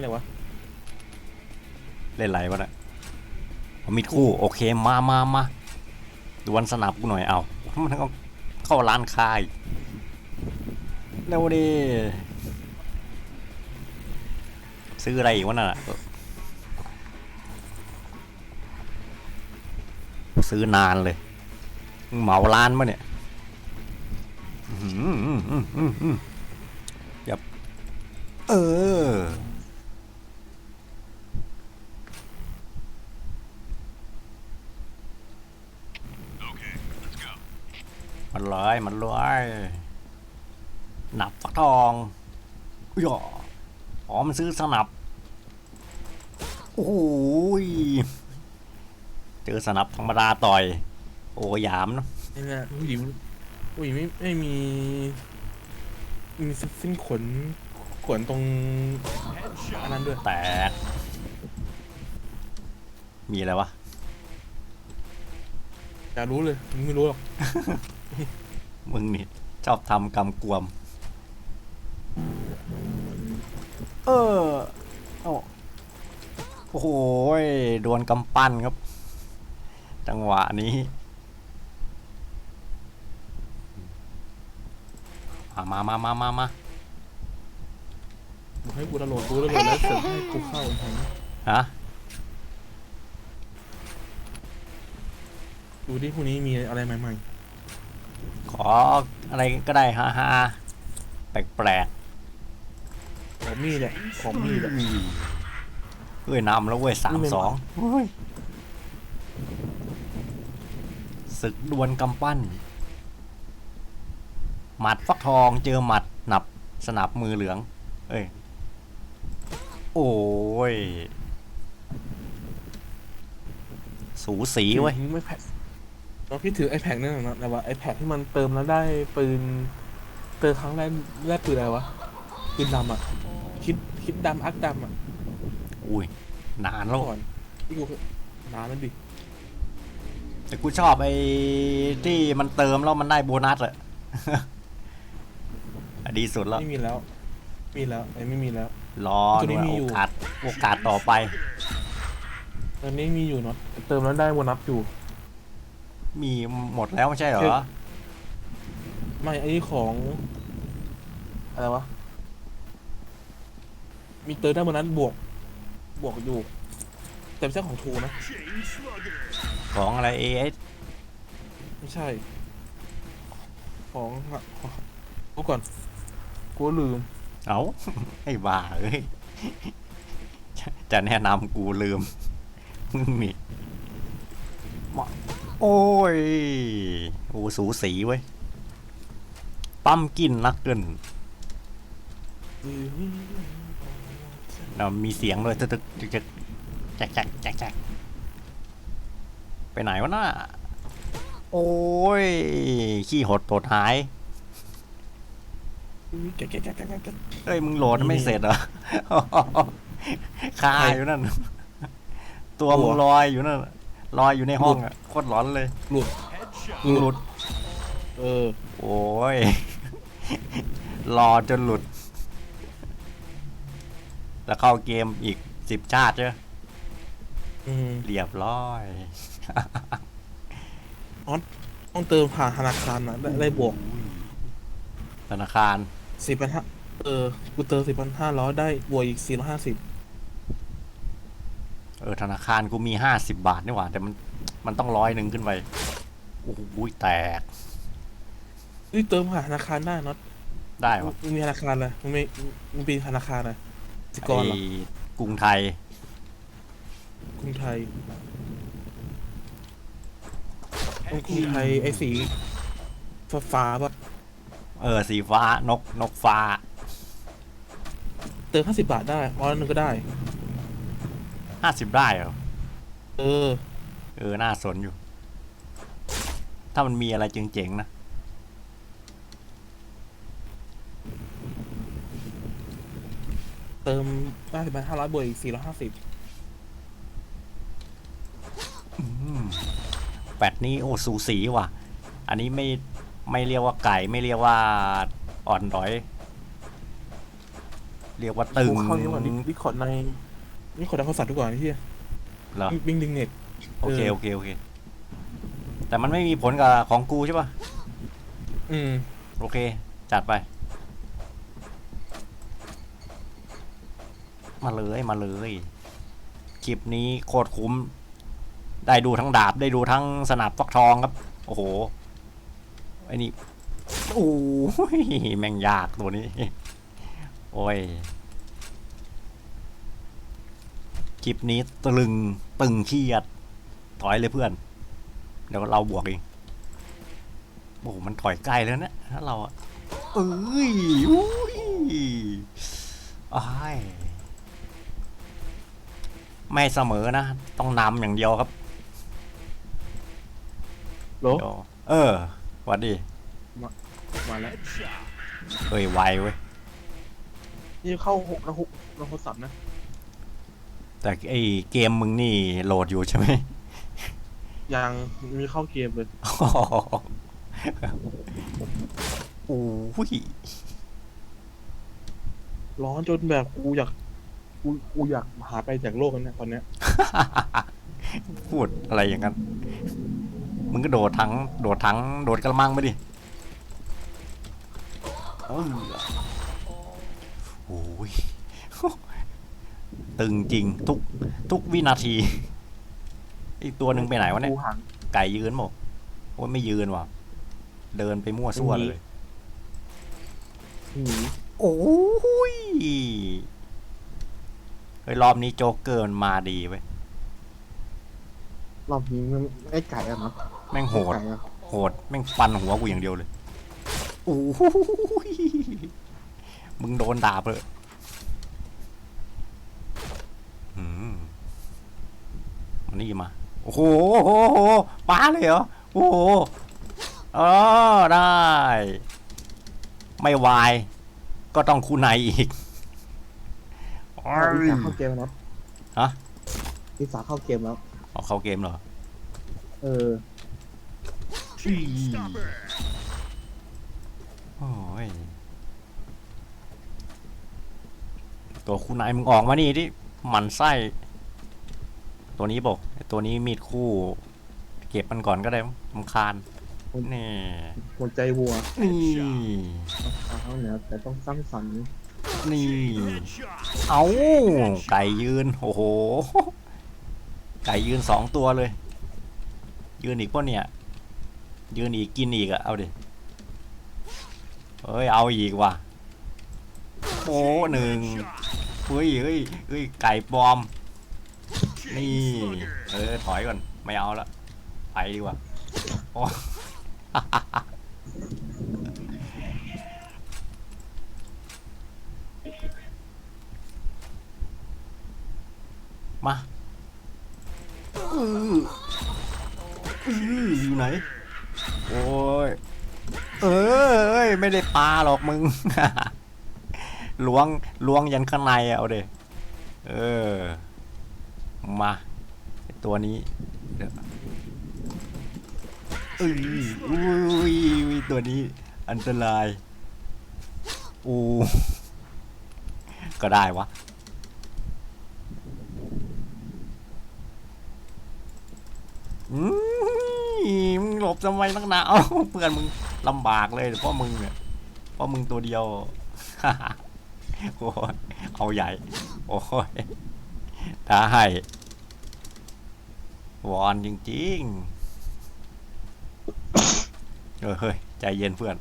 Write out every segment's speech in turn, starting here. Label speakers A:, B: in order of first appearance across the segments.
A: อะไรวะ
B: เล่นไรวะเนี่ยเอามีคู่โอเคมามามาดวลสนับกูหน่อยเอามันก็เข้าร้านคาอีกเร็วดิซื้ออะไรอีกวะน่ะซื้อนานเลยเหมาร้านมะเนี่ยอื้อหืออื้อหืออื้อหืออย่าเออ มันลอ ยมันลอยหนับฟักทองอุ๊ยอ๋ออ๋อมันซื้อสนับโอ้โหยเจอสนับธรรมดาต่อย โอ้หยามเนอะ
A: ไอ้เนี่ยผู้หญิงผู้หญิงไม่ไม่มีมีเส้นขนขนตรงอันนั้นด้วย
B: แตกมีอะไรวะ
A: อยากรู้เลยมึงไม่รู้หรอก
B: มึงนี่ชอบทำกำกวม เออโอ้โอ้โหยโดนกำปั้นครับ จังหวะนี้ มามามามามามา
A: บอกให้กูดาวน์โหลดกูดาวน์โหลดแล้วเสร็จให้กูเข้าทาง
B: ฮะ
A: ดูที่พวกนี้มีอะไรใหม่
B: ขออะไรก็ได้ฮ่าฮ่าแปลกแปลก
A: ๆของมีดแหละของมีดอะ
B: เฮ้ยนำแล้วเว้ยสามสองศึกดวลกำปั้น หมัดฟักทองเจอหมัดหนับสนับมือเหลือง เอ้ย โอ้ย สูสีเว้ย
A: ถึงไม่แพ็ค เราพี่ถือไอแพ็คนั่นนะแต่ว่าไอแพ็คที่มันเติมแล้วได้ปืน เติมครั้งแรกได้ปืนอะไรวะ ปืนดำอะ คิดคิดดำอักดำอะ
B: อุ้ย นานแล้ว
A: ก่อนที่กูนานแล้วดิ
B: แต่กูชอบไอ้ที่มันเติมแล้วมันได้โบนัสอะอะดีสุดแล้ว
A: ไม่มีแล้ว มีแล้วไอ้ไม่มีแล้ว
B: รอ
A: ตัวนี้
B: ด้วย
A: มี
B: โอ
A: อยู่
B: กาสโอกาสต่อไป
A: ตอนนี้มีอยู่เนาะเติมแล้วได้โบนัสอยู่
B: มีหมดแล้วไม่ใช่เหรอ
A: คือไม่ไอ้นี่ของ อะไรวะ มีเติมได้โบนัสบวก บวกอยู่ แต่ไม่ใช่ของทูนะ
B: ของอะไรเอส
A: ไม่ใช่ ของของกูก่อน กูลืม
B: เอา ไอ้บ้าเอ้ย จะจะแนะนำกูลืมนี่มา โอ้ยโอ้สูสีเว้ย ปั๊มกินนักเกินนะมีเสียงเลยตึกตึกตึกตึกแจ๊กแจ๊กแจ๊กแจ๊กไปไหนวะน่ะ โอ้ย ขี้หดโดดหาย
A: แกะแกะแกะแกะแกะแกะ
B: เอ้ย มึงโหลดไม่เสร็จเหรอคาอยู่นั่น ตัวมึงลอยอยู่นั่น ลอยอยู่ในห้องอะโคตรร้อนเลย
A: หลุด
B: มึงหลุด
A: เออ
B: โอ้ย รอจนหลุด แล้วเข้าเกมอีกสิบชาติใช่ไหม
A: อืม
B: เรียบร้อย
A: ต้องเติมผ่านธนาคารนะได้ได้บวก
B: ธนาคาร
A: สี่พันห้าเออ กูเติมสี่พันห้าร้อยได้บวกอีกสี่ร้อยห้าสิบ
B: เออธนาคารกูมีห้าสิบบาทนี่หว่า แต่มันมันต้องร้อยหนึ่งขึ้นไปโอ้โหแตก
A: นี่เติมผ่านธนาคารได้เนอะ
B: ได้วะ
A: มึงมีธนาคารอะไรมึงไม่มึงเป็นธนาคารอะไรสิกร
B: ไอ้
A: เหรอก
B: รุงไทย
A: กรุงไทยกรุงไทยไอ้สีฟ้าฟ้าๆปะ
B: เออสีฟ้านกนกฟ้า
A: เติมห้าสิบบาทได้ร้อยหนึ่งก็ได้
B: ห้าสิบได้เหรอ
A: เออ
B: เออ น่าสนอยู่ ถ้ามันมีอะไรเจ๋งๆนะ
A: เติมห้าสิบห้าร้อยบวกอีกสี่ร้อยห้าสิบ
B: แปดนี้โอ้สูสีว่ะ อันนี้ไม่ไม่เรียกว่าไก่ไม่เรียกว่าอ่อนด้อย เรียกว่าตึง
A: กูเข้านี้ก่อนดิคอร์ดใน นี่คอร์ดในข้อสัตว์ทุกก่อนไอ้เฮีย
B: เหรอ
A: บิงดิงเน็ต
B: โอเค
A: เออ
B: โอเคโอเค แต่มันไม่มีผลกับของกูใช่ปะ
A: อืม
B: โอเค จัดไป มาเลยมาเลย คลิปนี้โคตรคุ้ม ได้ดูทั้งดาบได้ดูทั้งสนับฟักทองครับ โอ้โหไอ้นี่โอ้ยแม่งยากตัวนี้ โอ้ย คลิปนี้ตรึงตึงเครียด ถอยเลยเพื่อน เดี๋ยวเราบวกเองโอ้โหมันถอยใกล้แล้วเนี่ยถ้าเราอะเอ้ยอุ้ยอ้ายไม่เสมอนะ ต้องนำอย่างเดียวครับ
A: โหล
B: เดี๋ยวเออหวัดดี
A: มาแล้ว
B: เอ้ยไวเว้ย
A: นี่เข้าหกนะหกนะโทรศัพท์นะ
B: แต่ไอเกมมึงนี่โหลดอยู่ใช่ไหม
A: ยังมีเข้าเกมเลย
B: โอ้ย
A: ร้อนจนแบบกูอยากกูกูอยากหาไปจากโลกนั้นนะตอนเนี้ย
B: พูดอะไรอย่างนั้น มึงก็โดดทั้งโดดทั้งโดดกระมังไปดิเออโอ้ย ตึงจริงทุกทุกวินาทีไอตัวหนึ่งไปไหนวะเนี่ย
A: กูหัน
B: ไก่ยืนบอกโอ้ยไม่ยืนว่ะ เดินไปมั่วซั่วเลย
A: หนี
B: โอ้ยเฮ้ยรอบนี้โจ๊กเกอร์มันมาดีเว้ย
A: รอบนี้มันไอ้ไก่อะนะ
B: แม่งโหด
A: ไก่อะ
B: โหด แม่งฟันหัวกูอย่างเดียวเลยโอ้ยมึงโดนด่าเลยอืมมา นี่มาโอ้โหโอ้โหป้าเลยเหรอ โอ้โหเออได้ ไม่วาย ก็ต้องคู่ในอีก
A: เอาอีสาเข้าเกมแล้ว
B: ฮะ
A: อีสาเข้าเกมแล้ว
B: เอาเข้าเกมเหรอ
A: เออ
B: โอ้ยตัวคู่นายมึงออกมานี่ที่หมันไส้ ตัวนี้บอกไอ้ ตัวนี้มีดคู่ เก็บมันก่อนก็ได้มำคาญนี่
A: หัวใจวัว
B: นี่
A: เอาเนี่ยแต่ต้องสร้างสรรค์
B: นี่ เอาไก่ยืน โอ้โห ไก่ยืนสองตัวเลย ยืนอีกปะเนี่ย ยืนอีกกินอีกอะเอาดิ เฮ้ย เอาอีกว่ะ โอ้หนึ่งเฮ้ยเฮ้ยเฮ้ยไก่ปลอม นี่ เออ ถอยก่อน ไม่เอาละ ไปดีกว่าโอ้มาอืออยู่ไหน โอ้ย เอ้ย ไม่ได้ปลาหรอกมึงล้วงล้วงยันข้างในเอาเด้เออ มาตัวนี้เด้อุ้ยอุ้ยอุ้ยตัวนี้ อันตรายอูก็ได้วะอืมมึงหลบทำไมนักหนาเอ้าเพื่อนมึงลำบากเลยเพราะมึงเนี่ยเพราะมึงตัวเดียวโอ้ยเอาใหญ่ โอ้ย ได้วอนจริงๆเฮ้ยใจเย็นเพื่อน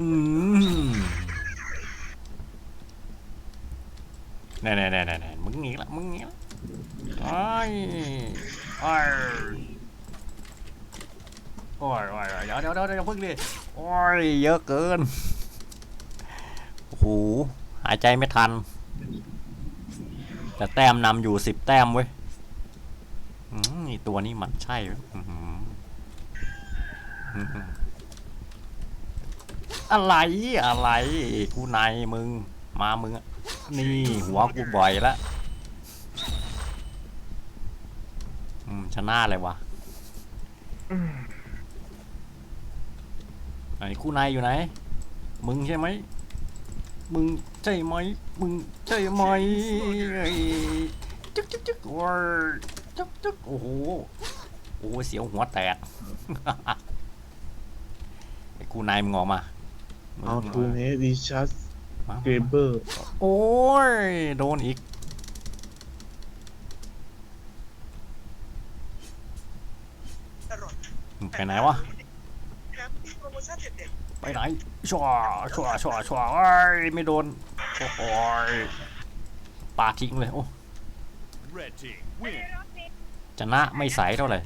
B: อืมแน่แน่แน่แน่แน่มึงงี้ละมึงงี้ละโอ้ยโอ้ยโอ้ยโอ้ยเดี๋ยวเดี๋ยวเดี๋ยวเพึ่งดิ โอ้ยเยอะเกิน โอ้โห หายใจไม่ทัน แต่แต้มนำอยู่สิบแต้มเว้ยนี่ตัวนี้มันใช่เอะไรอะไรกูนายมึง มามึง นี่ หัวกูบ่อยละอืมชนะเลยวะ ไอ้คู่นายอยู่ไหน มึงใช่ไหม มึงใช่ไหม มึงใช่ไหมไอ้จึ๊กจึ๊กจึ๊กว้าจึ๊กจึ๊กโอ้โห โอ้โหเสียวหัวแตก ไอ้คู่นายมึงออกมามึง
A: เอาทูเนสดิชัส
B: มา
A: เกเบอร์
B: โอ้ย โดนอีกมึงไปไหนวะ ไปไหนชัวชัวชัวชัวเอ้ยไม่โดนโอ้ยปาทิ้งเลยโอ้
C: Red team win.
B: ชนะไม่ใสเท่าไหร่